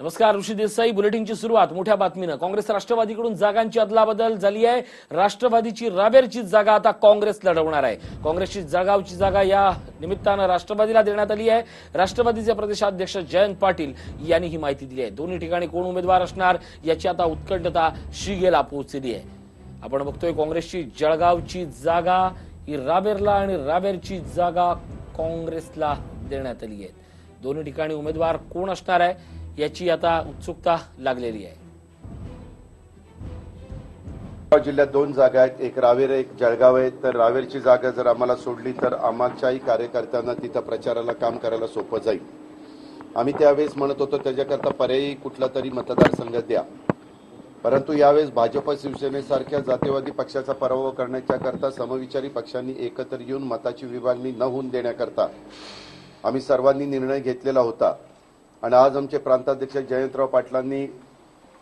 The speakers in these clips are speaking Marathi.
नमस्कार ऋषी देसाई. बुलेटिनची सुरुवात. मोठ्या बातमीनं. काँग्रेस राष्ट्रवादीकडून जागांची अदलाबदल झाली आहे. राष्ट्रवादीची राबेरची जागा आता काँग्रेस लढवणार आहे. काँग्रेसची जळगावची जागा या निमित्तानं राष्ट्रवादीला देण्यात आली आहे. राष्ट्रवादीचे प्रदेशाध्यक्ष जयंत पाटील यांनी ही माहिती दिली आहे. दोन्ही ठिकाणी कोण उमेदवार असणार याची आता उत्कंठता शिगेला पोहोचली आहे. आपण बघतोय काँग्रेसची जळगावची जागा ही राबेरला आणि राबेरची जागा काँग्रेसला देण्यात आली आहे. दोन्ही ठिकाणी उमेदवार कोण असणार आहे? याची आता उत्सुकता लागलेली आहे. जिल्ह्यात दोन जागा आहेत. एक रावेर एक जळगाव आहे. तर रावेरची जागा जर आम्हाला सोडली तर आम्हाच्याही कार्यकर्त्यांना तिथं प्रचाराला काम करायला सोपं जाईल. आम्ही त्यावेळेस म्हणत होतो त्याच्याकरता पर्यायी कुठला तरी मतदारसंघ द्या. परंतु यावेळेस भाजप शिवसेनेसारख्या जातीवादी पक्षाचा पराभव करण्याच्या करता समविचारी पक्षांनी एकत्र येऊन मताची विभागणी न होऊन देण्याकरता आम्ही सर्वांनी निर्णय घेतलेला होता. आणि आज आमचे प्रांताध्यक्ष जयंतराव पाटलांनी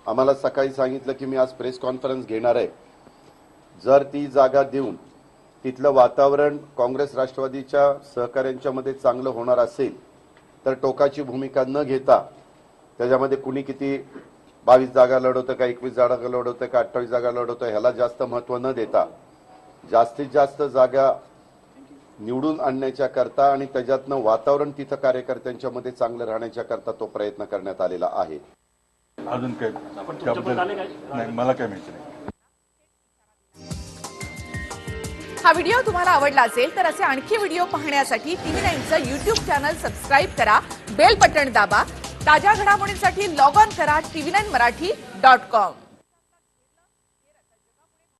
आम्हाला सकाळी सांगितलं की मी आज प्रेस कॉन्फरन्स घेणार आहे. जर ती जागा देऊन तिथलं वातावरण काँग्रेस राष्ट्रवादीच्या सहकाऱ्यांच्यामध्ये चांगलं होणार असेल तर टोकाची भूमिका न घेता त्याच्यामध्ये कुणी किती बावीस जागा लढवतं का एकवीस जागा लढवतं का अठ्ठावीस जागा लढवतं ह्याला जास्त महत्त्व न देता जास्तीत जास्त जागा निवडून आणण्याच्या करता आणि त्याच्यातनं वातावरण तिथं कार्यकर्त्यांच्या मध्ये चांगलं राहण्याच्या करता तो प्रयत्न करण्यात आलेला आहे. अजून काय? नाही मला काय माहिती नाही. हा व्हिडिओ तुम्हाला आवडला असेल तर असे आणखी व्हिडिओ पाहण्यासाठी टीव्ही नाईनचं युट्यूब चॅनल सबस्क्राईब करा बेल बटण दाबा ताज्या घडामोडींसाठी लॉग ऑन करा TV nine Marathi dot com.